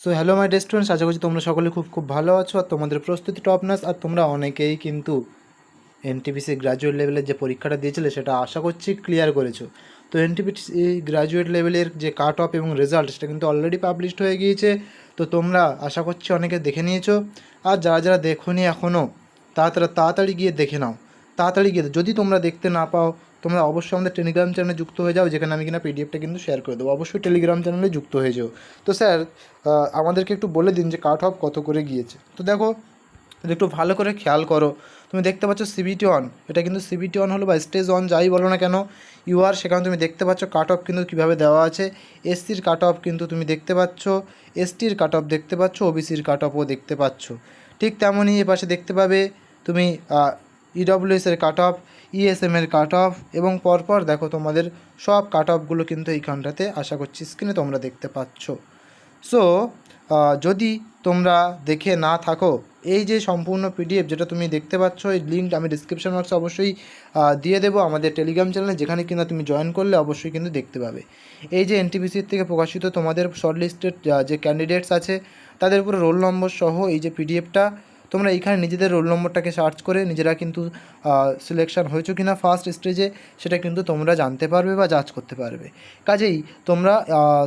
So hello my students আশা করছি তোমরা সকলে খুব খুব ভালো আছো আর তোমাদের প্রস্তুতি টপ নাস আর তোমরা অনেকেই কিন্তু এনটিপিসি গ্র্যাজুয়েট লেভেলের যে পরীক্ষাটা দিয়েছিলে, সেটা আশা করছি ক্লিয়ার করেছ। তো এনটিপিসি গ্র্যাজুয়েট লেভেলের যে কাট অফ এবং রেজাল্ট সেটা কিন্তু অলরেডি পাবলিশড হয়ে গিয়েছে। তো তোমরা আশা করছি অনেকে দেখে নিয়েছো। আর যারা যারা দেখোনি এখনও তাড়াতাড়ি তাড়াতাড়ি গিয়ে দেখে নাও। তাড়াতাড়ি গিয়ে যদি তোমরা দেখতে না পাও, তোমরা অবশ্যই আমাদের টেলিগ্রাম চ্যানেলে যুক্ত হয়ে যাও, যেখানে আমি কিনা পিডিএফটা কিন্তু শেয়ার করে দেবো। অবশ্যই টেলিগ্রাম চ্যানেলে যুক্ত হয়ে যাও। তো স্যার আমাদেরকে একটু বলে দিন যে কাট অফ কত করে গিয়েছে। তো দেখো যদি একটু ভালো করে খেয়াল করো। তুমি দেখতে পাচ্ছ সিবিটি অন এটা কিন্তু সিবিটি অন হলো বা স্টেজ অন যাই বলো না কেন ইউআর সেখানে তুমি দেখতে পাচ্ছ কাট অফ কিন্তু কীভাবে দেওয়া আছে। এসসির কাট অফ কিন্তু তুমি দেখতে পাচ্ছ। এসটির কাট অফ দেখতে পাচ্ছ ওবিসির কাট অফও দেখতে পাচ্ছ। ঠিক তেমনই এ পাশে দেখতে পাবে তুমি ইডব্লিউএসের কাট অফ ইএসএমের কাট অফ এবং পরপর দেখো তোমাদের সব কাট অফগুলো কিন্তু এইখানটাতে আশা করছি স্ক্রিনে তোমরা দেখতে পাচ্ছ। সো যদি তোমরা দেখে না থাকো, এই যে সম্পূর্ণ পিডিএফ যেটা তুমি দেখতে পাচ্ছ, এই লিঙ্ক আমি ডিসক্রিপশন বক্সে অবশ্যই দিয়ে দেবো আমাদের টেলিগ্রাম চ্যানেলে যেখানে কিনা তুমি জয়েন করলে অবশ্যই কিন্তু দেখতে পাবে। এই যে এনটিপিসির থেকে প্রকাশিত তোমাদের শর্টলিস্টেড যে ক্যান্ডিডেটস আছে, তাদের উপরে রোল নম্বর সহ এই যে পিডিএফটা তোমরা এইখানে নিজেদের রোল নম্বরটাকে সার্চ করে নিজেরা কিন্তু সিলেকশন হয়েছো কি না ফার্স্ট স্টেজে সেটা কিন্তু তোমরা জানতে পারবে বা যাচ করতে পারবে। কাজেই তোমরা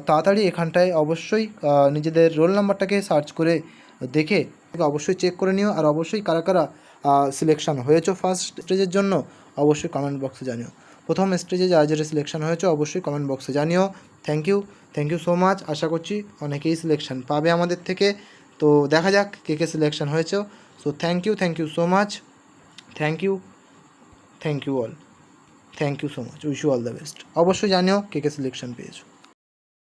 তাড়াতাড়ি এখানটায় অবশ্যই নিজেদের রোল নাম্বারটাকে সার্চ করে দেখে, অবশ্যই চেক করে নিও। আর অবশ্যই কারা কারা সিলেকশান হয়েছো ফার্স্ট স্টেজের জন্য, অবশ্যই কমেন্ট বক্সে জানিও। প্রথম স্টেজে যারা যারা সিলেকশন হয়েছে, অবশ্যই কমেন্ট বক্সে জানিও। Thank you thank you so much আশা করছি অনেকেই সিলেকশন পাবে আমাদের থেকে। তো দেখা যাক কে কে সিলেকশন হয়েছে। So thank you thank you so much thank you thank you all thank you so much wish you all the best অবশ্যই জানিও কে কে সিলেকশন পেয়েছ।